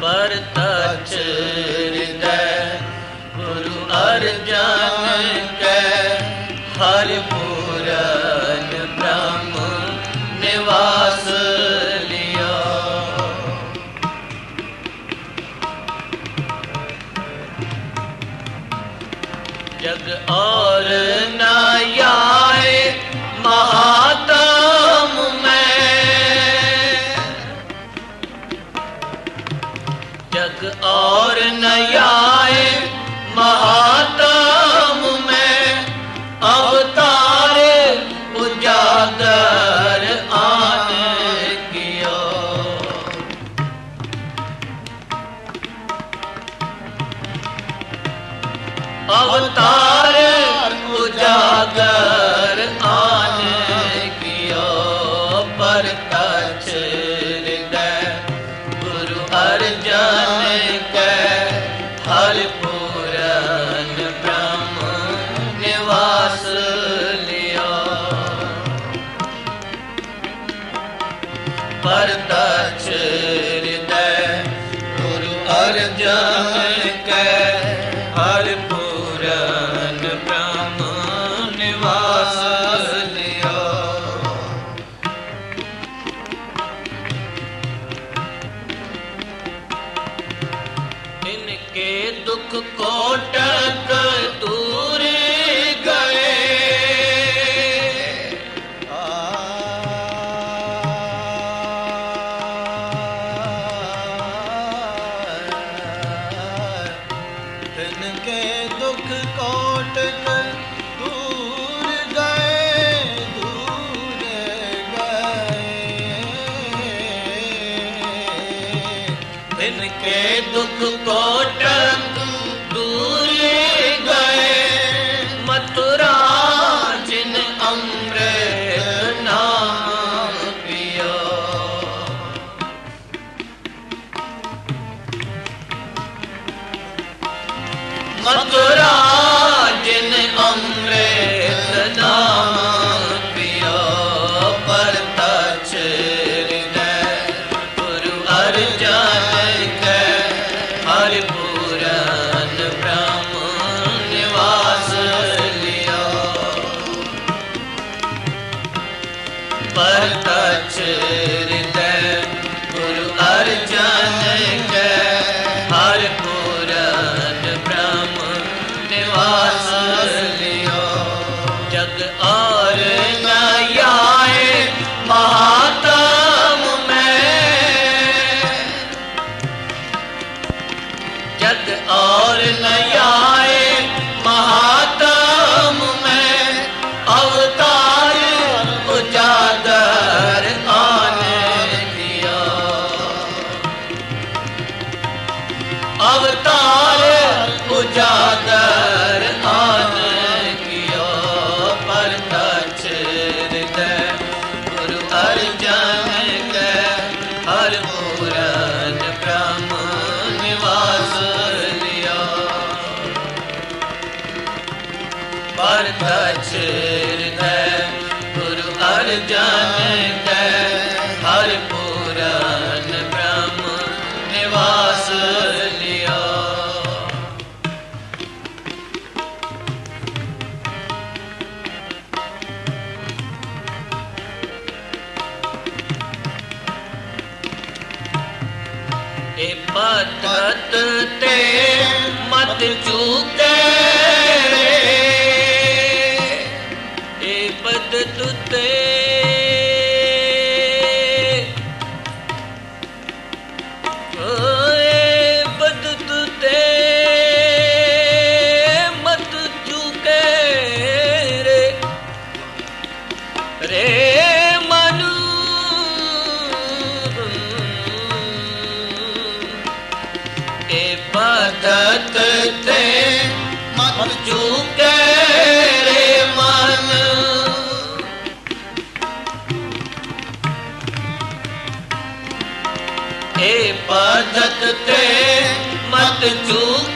ਪਰਤਚ মমতা ਜਾਣ ਕੈ ਹਰ ਪੂਰਨ ਬ੍ਰਹਮ ਨਿਵਾਸ ਲਿਆ ਇਨਕੇ ਦੁਖ ਕੋਟਾ जग और न आए महातम में अवतार उजागर आने दिया अवतार ਬਚਰਨੈ ਗੁਰੂ ਅਰਜਨ ਕੈ ਹਰ ਪੁਰਾਨ ਬ੍ਰਹਮ ਨਿਵਾਸ ਲਿਆ। ਇਹ ਪਤਤ ਤੇ ਮਤ ਚੂਕ ਤੇ ਮਤ ਚੁਕੇ ਰੇ ਮਨ। ਏ ਮਤ ਚੁਕੇ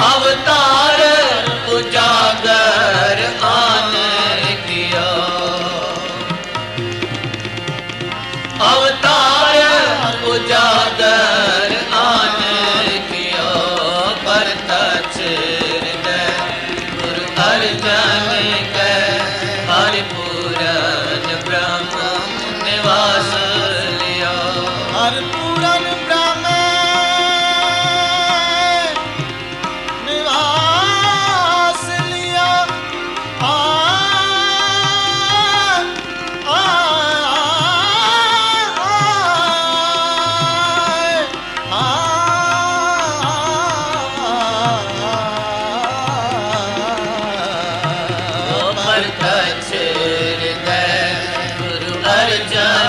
ਅਵਤਾਰ ਉਜਾਗਰ ਆਨ ਅਵਤਾਰ ਉਜਾਗਰ ਆਨ ਕੀਆ। ਗੁਰ ਅਰਜਨ ਕੈ, ਹਰਿ ਪੂਰਨ ਬ੍ਰਹਮ ਪੂਰਨ ਬ੍ਰਹਮ हर जा